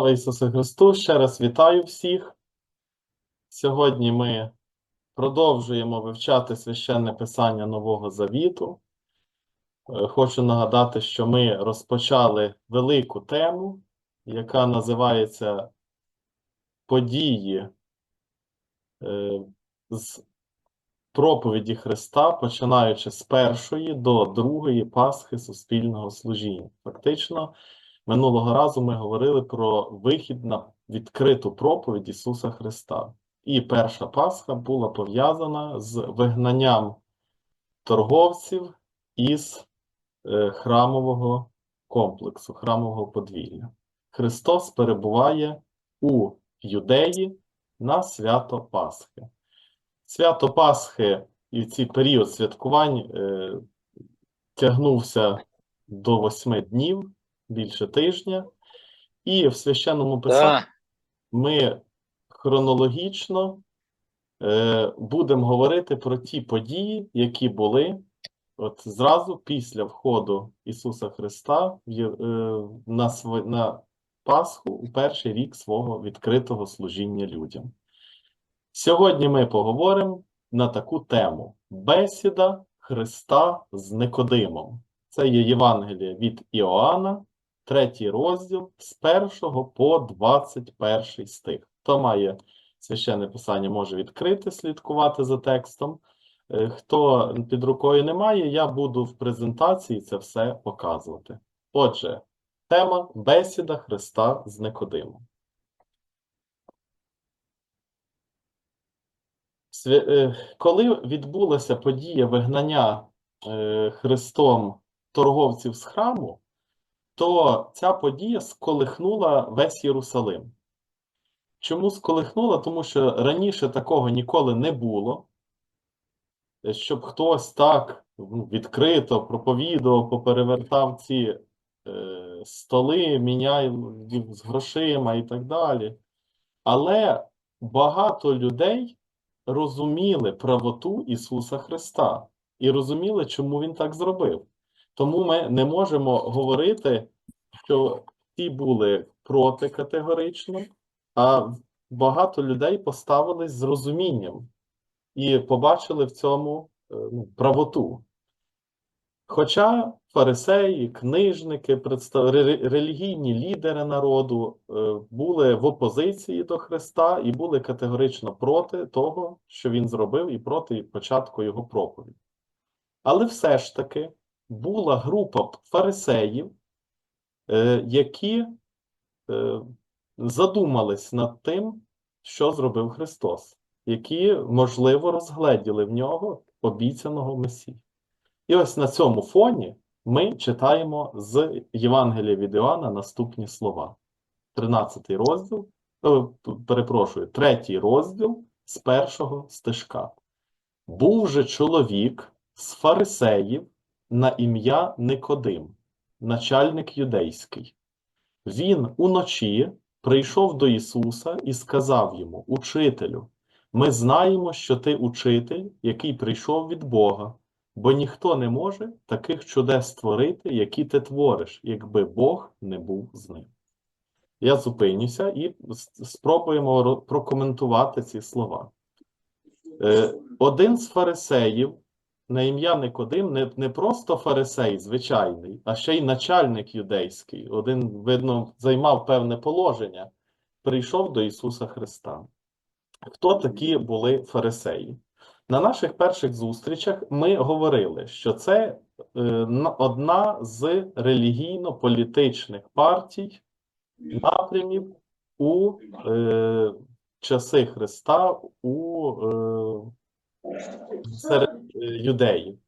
Слава Ісусу Христу! Ще раз вітаю всіх. Сьогодні ми продовжуємо вивчати священне писання Нового Завіту. Е, Хочу нагадати, що ми розпочали велику тему, яка називається Події е, з проповіді Христа, починаючи з першої до другої Пасхи суспільного служіння. Фактично, Минулого разу ми говорили про вихід на відкриту проповідь Ісуса Христа. І перша Пасха була пов'язана з вигнанням торговців із е, храмового комплексу, храмового подвір'я. Христос перебуває у Юдеї на свято Пасхи. Свято Пасхи і цей період святкувань е, тягнувся до восьми днів більше тижня, і в священному писанні Да, ми хронологічно е, будемо говорити про ті події, які були от зразу після входу Ісуса Христа в, е, на, св- на Пасху у перший рік свого відкритого служіння людям. Сьогодні ми поговоримо на таку тему: Бесіда Христа з Никодимом. Це є Євангеліє від Іоанна, третій розділ з 1 по 21 стих. Хто має священне писання, може відкрити, слідкувати за текстом. Е, Хто під рукою не має, я буду в презентації це все показувати. Отже, тема Бесіда Христа з Никодимом. Е, Коли відбулася подія вигнання е, Христом торговців з храму, то ця подія сколихнула весь Єрусалим. Чому сколихнула? Тому що раніше такого ніколи не було, щоб хтось так ну, відкрито проповідував, поперевертав ці е, столи, міняв з грошима і так далі. Але багато людей розуміли правоту Ісуса Христа і розуміли, чому Він так зробив. Тому ми не можемо говорити, що ті були проти категорично, а багато людей поставились з розумінням і побачили в цьому е, ну, правоту. Хоча фарисеї, книжники, представ... релігійні лідери народу е, були в опозиції до Христа і були категорично проти того, що він зробив, і проти початку його проповіді. Але все ж таки була група фарисеїв, е, які е, задумались над тим, що зробив Христос, які, можливо, розгледіли в нього обіцяного Месію. І ось на цьому фоні ми читаємо з Євангелія від Іоанна наступні слова. 13 розділ, е, перепрошую, третій розділ з першого стишка. Був же чоловік з фарисеїв на ім'я Никодим, начальник юдейський. Він уночі прийшов до Ісуса і сказав йому: Учителю, ми знаємо, що ти учитель, який прийшов від Бога, бо ніхто не може таких чудес створити, які ти твориш, якби Бог не був з ним. Я зупинюся і спробуємо прокоментувати ці слова. Е, Один з фарисеїв на ім'я Никодим не, не просто фарисей звичайний, а ще й начальник юдейський. Один, видно, займав певне положення, прийшов до Ісуса Христа. Хто такі були фарисеї? На наших перших зустрічах ми говорили, що це е, одна з релігійно-політичних партій, напрямів у е, часи Христа у е, серед е, юдеїв.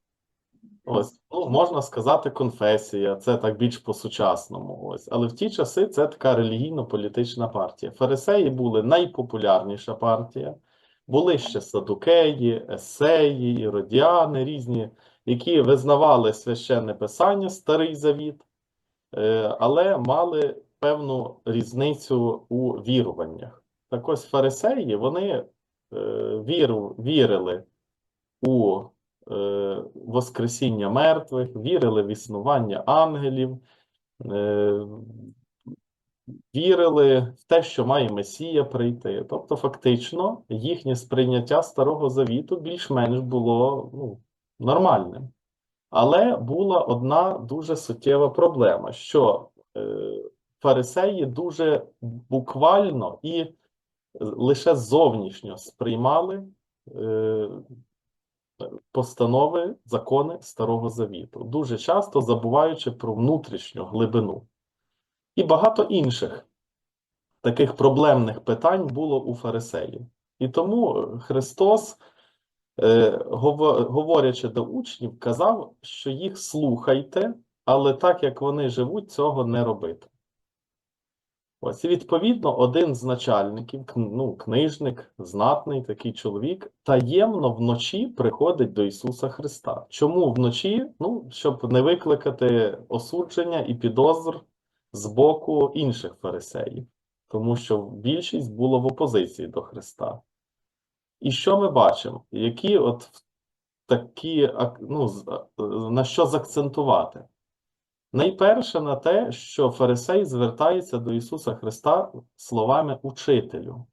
Ось, ну, можна сказати, конфесія, це так більш по-сучасному. Ось. Але в ті часи це така релігійно-політична партія. Фарисеї були найпопулярніша партія. Були ще садукеї, есеї, іродіани, різні, які визнавали священне писання, Старий Завіт, е, але мали певну різницю у віруваннях. Так ось фарисеї, вони віру, вірили у е, Воскресіння мертвих, вірили в існування ангелів, е, вірили в те, що має Месія прийти. Тобто, фактично, їхнє сприйняття Старого Завіту більш-менш було ну, нормальним. Але була одна дуже суттєва проблема, що е, фарисеї дуже буквально і лише зовнішньо сприймали е, постанови, закони Старого Завіту, дуже часто забуваючи про внутрішню глибину. І багато інших таких проблемних питань було у фарисеїв. І тому Христос, е, говорячи до учнів, казав, що їх слухайте, але так як вони живуть, цього не робити. Ось, відповідно, один з начальників, ну, книжник, знатний такий чоловік, таємно вночі приходить до Ісуса Христа. Чому вночі? Ну, щоб не викликати осудження і підозр з боку інших фарисеїв, тому що більшість було в опозиції до Христа. І що ми бачимо? Які от такі, ну, е, на що закцентувати? Найперше на те, що фарисей звертається до Ісуса Христа словами учителю,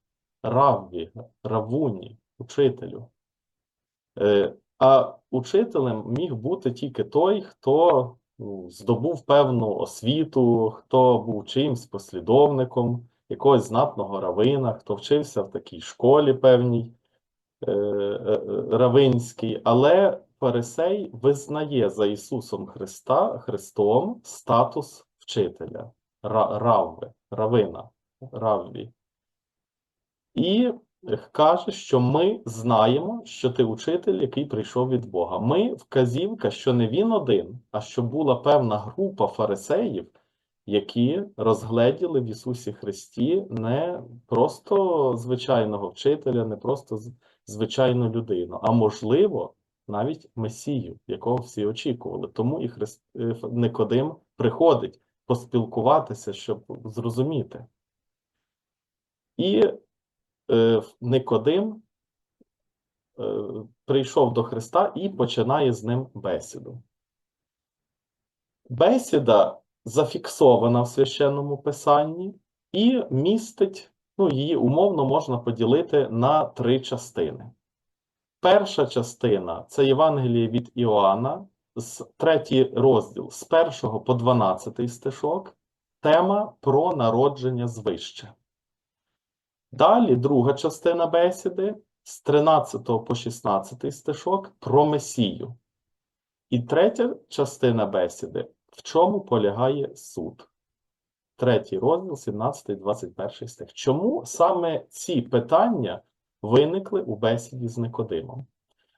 равві, равуні, учителю. Е, А учителем міг бути тільки той, хто ну, здобув певну освіту, хто був чимсь послідовником якогось знатного равина, хто вчився в такій школі певній е, е, равинській, але фарисей визнає за Ісусом Христа, Христом статус вчителя, равви, равина, равві. І каже, що ми знаємо, що ти учитель, який прийшов від Бога. Ми вказівка, що не він один, а що була певна група фарисеїв, які розгледіли в Ісусі Христі не просто звичайного вчителя, не просто звичайну людину, а можливо, навіть Месію, якого всі очікували. Тому і Христ... е, Никодим приходить поспілкуватися, щоб зрозуміти. І е, Никодим е, прийшов до Христа і починає з ним бесіду. Бесіда зафіксована в священному писанні і містить, ну, її умовно можна поділити на три частини. Перша частина це Євангеліє від Іоанна, з третій розділ з 1 по 12 стишок, тема про народження звище. Далі друга частина бесіди з 13 по 16 стишок про Месію. І третя частина бесіди в чому полягає суд. Третій розділ, 17-21 стих. Чому саме ці питання виникли у бесіді з Никодимом?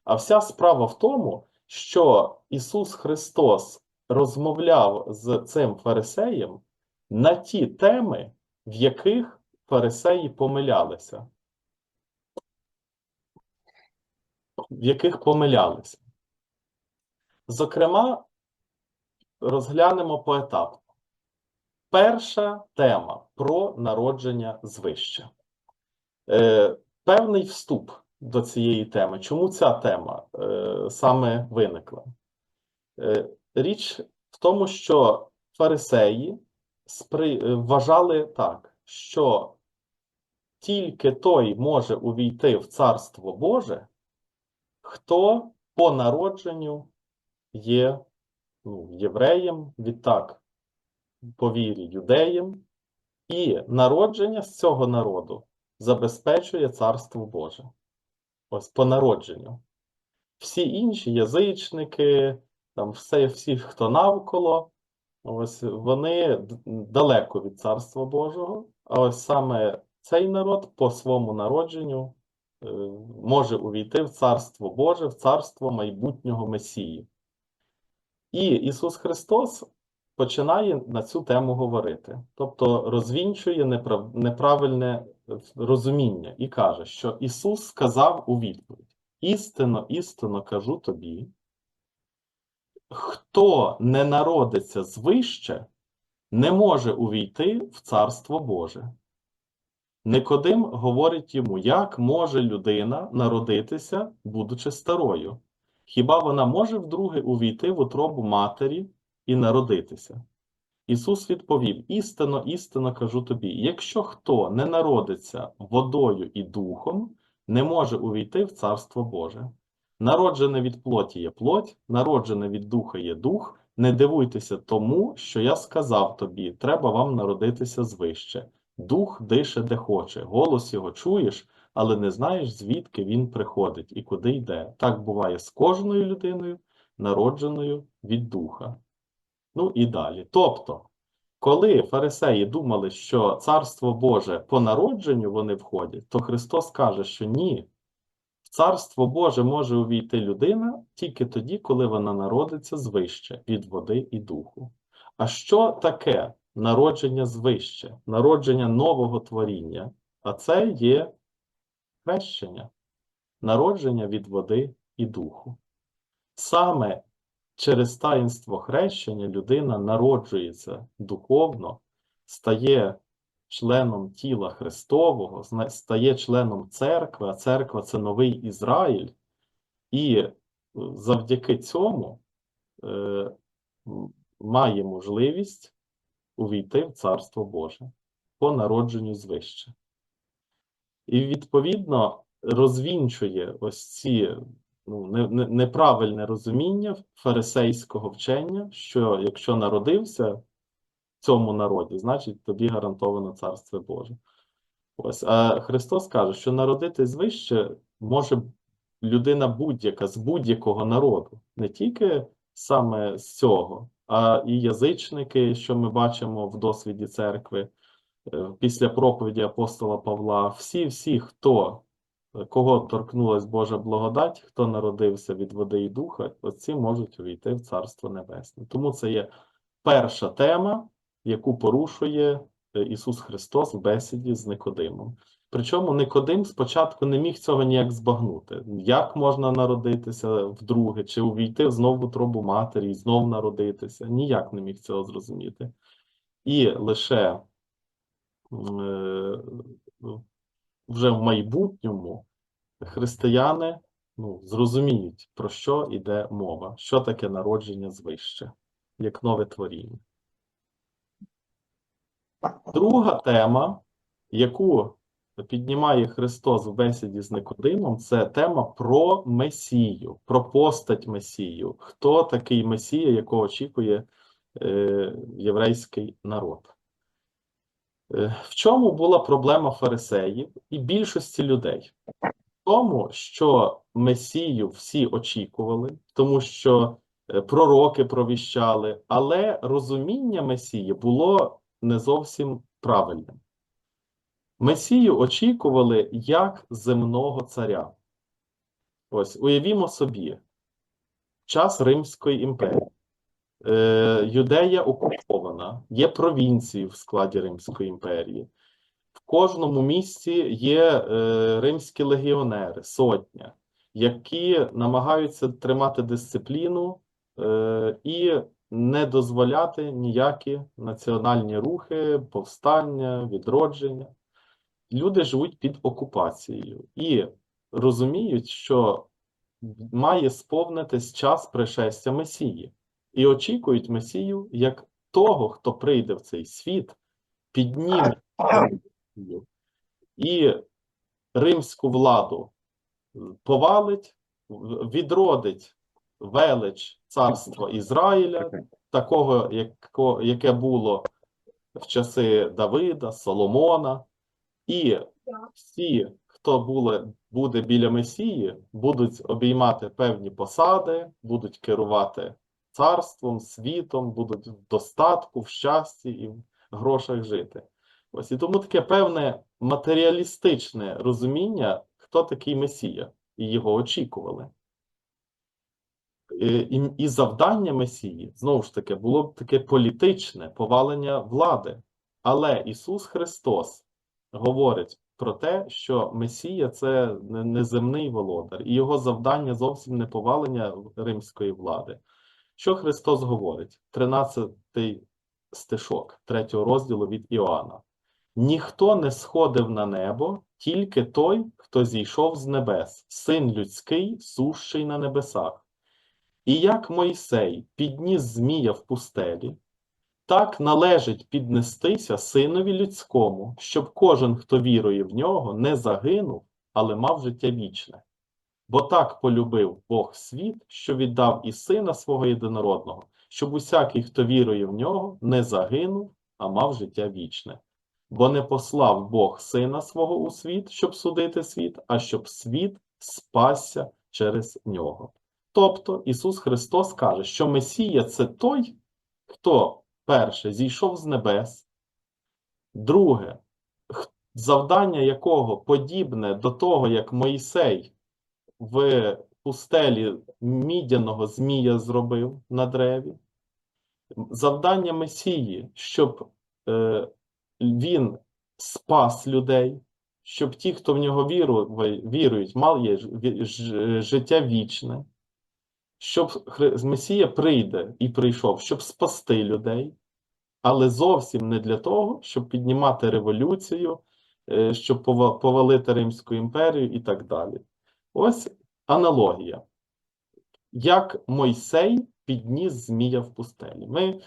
А вся справа в тому, що Ісус Христос розмовляв з цим фарисеєм на ті теми, в яких фарисеї помилялися. В яких помилялися. Зокрема, розглянемо поетапно. Перша тема про народження звища. Певний вступ до цієї теми. Чому ця тема е, саме виникла? Е, річ в тому, що фарисеї спри... е, вважали так, що тільки той може увійти в Царство Боже, хто по народженню є ну, євреєм, відтак по вірі юдеєм, і народження з цього народу забезпечує Царство Боже. Ось по народженню. Всі інші язичники, там все, всі, хто навколо, ось вони далеко від Царства Божого, а ось саме цей народ по своєму народженню е, може увійти в Царство Боже, в царство майбутнього Месії. І Ісус Христос починає на цю тему говорити, тобто розвінчує неправ... неправильне е, розуміння і каже, що Ісус сказав у відповідь: істинно, істинно кажу тобі, хто не народиться звище, не може увійти в Царство Боже. Никодим говорить йому, як може людина народитися, будучи старою? Хіба вона може вдруге увійти в утробу матері і народитися? Ісус відповів: істинно, істинно кажу тобі: якщо хто не народиться водою і духом, не може увійти в Царство Боже. Народжене від плоті є плоть, народжене від духа є дух. Не дивуйтеся тому, що я сказав тобі, треба вам народитися звище. Дух дише де хоче, голос його чуєш, але не знаєш, звідки він приходить і куди йде. Так буває з кожною людиною, народженою від духа. Ну і далі. Тобто, коли фарисеї думали, що Царство Боже по народженню вони входять, то Христос каже, що ні. В Царство Боже може увійти людина тільки тоді, коли вона народиться звище від води і духу. А що таке народження звище, народження нового творіння? А це є хрещення, народження від води і духу. Саме через таїнство хрещення людина народжується духовно, стає членом тіла Христового, стає членом церкви, а церква це новий Ізраїль, і е, завдяки цьому е, має можливість увійти в Царство Боже по народженню звище. І відповідно розвінчує ось ці ну, не, не, неправильне розуміння фарисейського вчення, що якщо народився в цьому народі, значить тобі гарантовано Царство Боже. Ось, а Христос каже, що народитись звище може людина будь-яка з будь-якого народу, не тільки саме з цього, а і язичники, що ми бачимо в досвіді церкви, е, після проповіді апостола Павла, всі, всі, хто кого торкнулась Божа благодать, хто народився від води і духа, оці можуть увійти в Царство Небесне. Тому це є перша тема, яку порушує е, Ісус Христос в бесіді з Никодимом. Причому Никодим спочатку не міг цього ніяк збагнути. Як можна народитися вдруге, чи увійти знову в утробу матері і знов народитися? Ніяк не міг цього зрозуміти. І лише е, вже в майбутньому християни ну, зрозуміють, про що йде мова, що таке народження звище, як нове творіння. Друга тема, яку піднімає Христос в бесіді з Никодимом, це тема про Месію, про постать Месію. Хто такий Месія, якого очікує е, єврейський народ? Е, В чому була проблема фарисеїв і більшості людей? В тому, що Месію всі очікували, тому що е, пророки провіщали, але розуміння Месії було не зовсім правильним. Месію очікували як земного царя. Ось, уявімо собі, час Римської імперії. Е, Юдея окупована, є провінції в складі Римської імперії. В кожному місті є е, римські легіонери, сотня, які намагаються тримати дисципліну е, і не дозволяти ніякі національні рухи, повстання, відродження. Люди живуть під окупацією і розуміють, що має сповнитись час пришестя Месії, і очікують Месію як того, хто прийде в цей світ, підніме і римську владу повалить, відродить велич царства Ізраїля, такого, яке було в часи Давида, Соломона, і всі, хто були, буде біля Месії, будуть обіймати певні посади, будуть керувати царством, світом, будуть в достатку, в щасті і в грошах жити. Ось і тому таке певне матеріалістичне розуміння, хто такий Месія, і його очікували. Е, І, і завдання Месії, знову ж таки, було б таке політичне повалення влади. Але Ісус Христос говорить про те, що Месія це не- неземний володар, і його завдання зовсім не повалення римської влади. Що Христос говорить? 13 стишок 3 розділу від Іоанна. Ніхто не сходив на небо, тільки той, хто зійшов з небес, син людський, сущий на небесах. І як Мойсей підніс змія в пустелі, Так належить піднестися синові людському, щоб кожен, хто вірує в нього, не загинув, але мав життя вічне. Бо так полюбив Бог світ, що віддав і сина свого єдинородного, щоб усякий, хто вірує в нього, не загинув, а мав життя вічне. Бо не послав Бог сина свого у світ, щоб судити світ, а щоб світ спасся через нього. Тобто Ісус Христос каже, що Месія це той, хто перше зійшов з небес, друге, завдання якого подібне до того, як Моїсей в пустелі мідяного змія зробив на древі. Завдання Месії, щоб е, він спас людей, щоб ті, хто в нього віру- вірують, мали життя вічне, щоб Месія прийде і прийшов, щоб спасти людей, але зовсім не для того, щоб піднімати революцію, е, щоб повалити Римську імперію і так далі. Ось аналогія. Як Мойсей підніс змія в пустелі. Ми,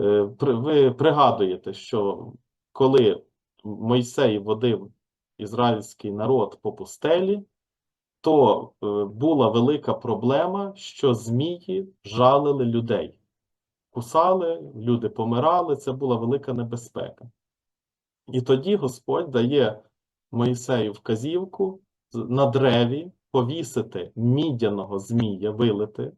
е, ви пригадуєте, що коли Мойсей водив ізраїльський народ по пустелі, то е, була велика проблема, що змії жалили людей. Кусали, люди помирали, це була велика небезпека. І тоді Господь дає Моїсею вказівку на древі повісити мідяного змія, вилити,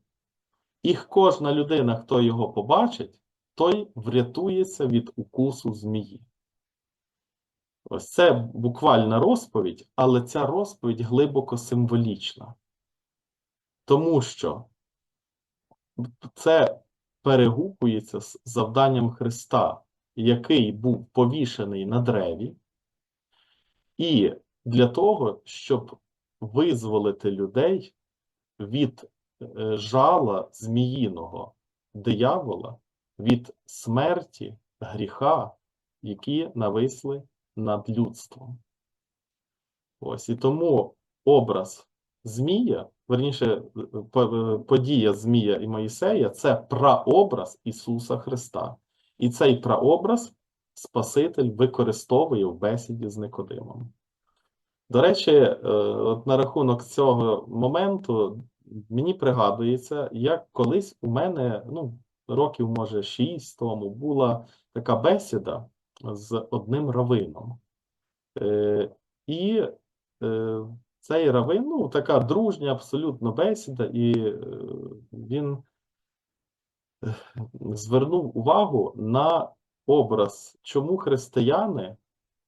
і кожна людина, хто його побачить, той врятується від укусу змії. Ось це буквальна розповідь, але ця розповідь глибоко символічна. Тому що це перегукується з завданням Христа, який був повішений на древі, і для того, щоб визволити людей від е, жала зміїного диявола, від смерті, гріха, які нависли над людством. Ось і тому образ Змія, верніше, е, подія Змія і Моїсея це праобраз Ісуса Христа. І цей праобраз Спаситель використовує в бесіді з Никодимом. До речі, е, от на рахунок цього моменту мені пригадується, як колись у мене, ну, років, може, шість тому, була така бесіда з одним равином. Е, і е, цей равин, ну, така дружня абсолютно бесіда, і він звернув увагу на образ, чому християни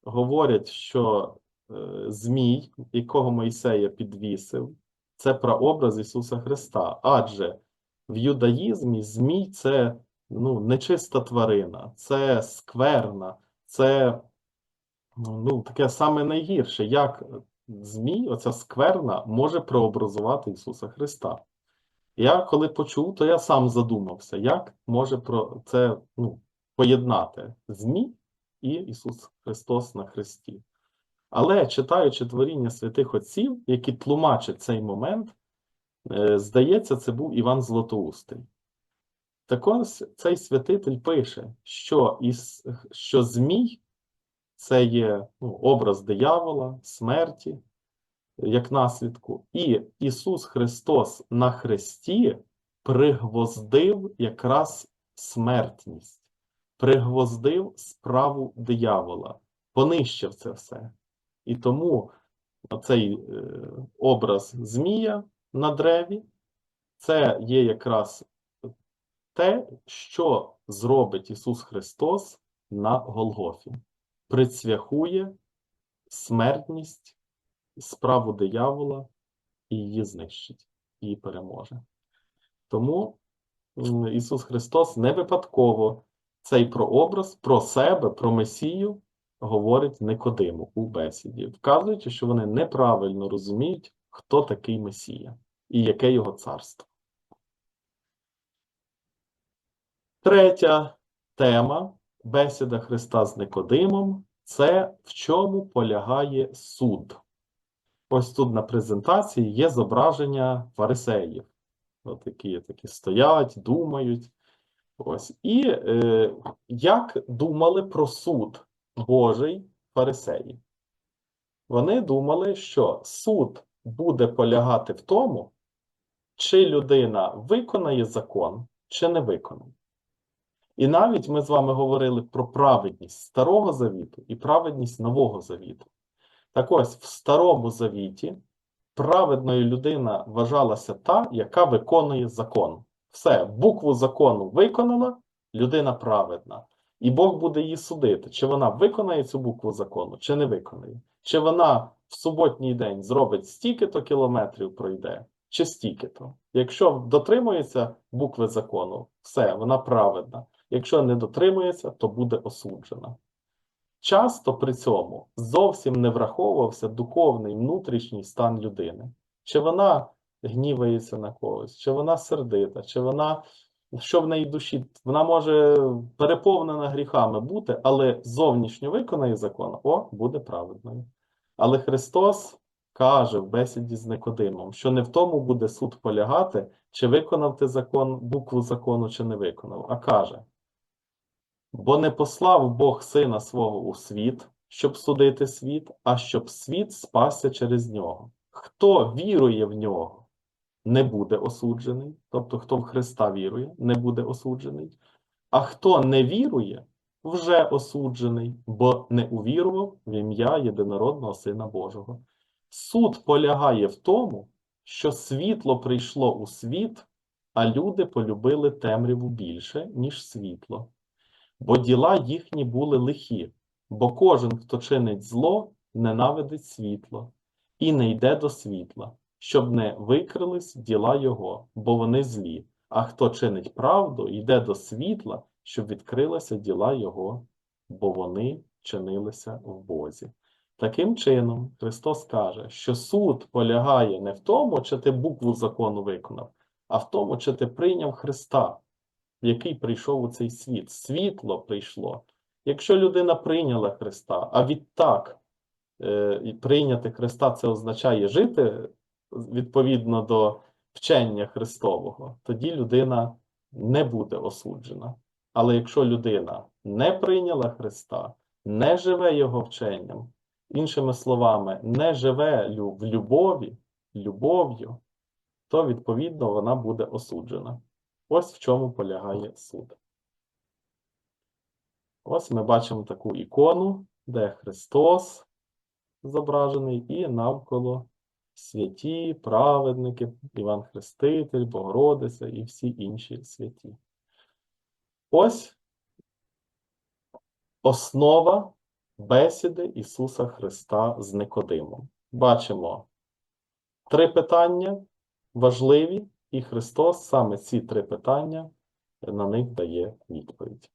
говорять, що Змій, якого Мойсея підвісив, це прообраз Ісуса Христа. Адже в юдаїзмі Змій це ну, нечиста тварина, це скверна, це ну, таке саме найгірше, як Змій, оця скверна, може прообразувати Ісуса Христа. Я коли почув, то я сам задумався, як може про це ну, поєднати Змій і Ісус Христос на Христі. Але читаючи творіння святих отців, які тлумачать цей момент, е, здається, це був Іван Златоустий. Так ось цей святитель пише, що, із, що Змій це є ну, образ диявола, смерті, як наслідку, і Ісус Христос на Христі пригвоздив якраз смертність, пригвоздив справу диявола, понищив це все. І тому цей е, образ Змія на древі це є якраз те, що зробить Ісус Христос на Голгофі. Прицвяхує смертність, справу диявола і її знищить, її переможе. Тому Ісус Христос не випадково цей прообраз про себе, про Месію говорить Никодиму у бесіді, вказуючи, що вони неправильно розуміють, хто такий Месія і яке його царство. Третя тема бесіда Христа з Никодимом це в чому полягає суд. Ось тут на презентації є зображення фарисеїв, от які такі стоять, думають. Ось. І е, як думали про суд Божий фарисеї? Вони думали, що суд буде полягати в тому, чи людина виконає закон, чи не виконає. І навіть ми з вами говорили про праведність Старого Завіту і праведність Нового Завіту. Так ось в Старому Завіті праведною людина вважалася та, яка виконує закон. Все, букву закону виконала, людина праведна. І Бог буде її судити, чи вона виконає цю букву закону, чи не виконає. Чи вона в суботній день зробить стільки-то кілометрів пройде, чи стільки-то. Якщо дотримується букви закону, все, вона праведна. Якщо не дотримується, то буде осуджена. Часто при цьому зовсім не враховувався духовний внутрішній стан людини. Чи вона гнівається на когось, чи вона сердита, чи вона, що в неї душі, вона може переповнена гріхами бути, але зовнішньо виконає закон, о, буде праведною. Але Христос каже в бесіді з Никодимом, що не в тому буде суд полягати, чи виконав ти закон, букву закону, чи не виконав, а каже: Бо не послав Бог сина свого у світ, щоб судити світ, а щоб світ спасся через нього. Хто вірує в нього, не буде осуджений, тобто хто в Христа вірує, не буде осуджений, а хто не вірує, вже осуджений, бо не увірував в ім'я єдинородного Сина Божого. Суд полягає в тому, що світло прийшло у світ, а люди полюбили темряву більше, ніж світло. Бо діла їхні були лихі, бо кожен, хто чинить зло, ненавидить світло і не йде до світла, щоб не викрились діла його, бо вони злі. А хто чинить правду, йде до світла, щоб відкрилися діла його, бо вони чинилися в Бозі. Таким чином, Христос каже, що суд полягає не в тому, чи ти букву закону виконав, а в тому, чи ти прийняв Христа, який прийшов у цей світ. Світло прийшло. Якщо людина прийняла Христа, а відтак е, прийняти Христа це означає жити відповідно до вчення Христового, тоді людина не буде осуджена. Але якщо людина не прийняла Христа, не живе Його вченням, іншими словами, не живе в любові, любов'ю, то відповідно вона буде осуджена. Ось в чому полягає суд. Ось ми бачимо таку ікону, де Христос зображений, і навколо святі, праведники, Іван Хреститель, Богородиця і всі інші святі. Ось основа бесіди Ісуса Христа з Никодимом. Бачимо три питання важливі, і Христос саме ці три питання на них дає відповідь.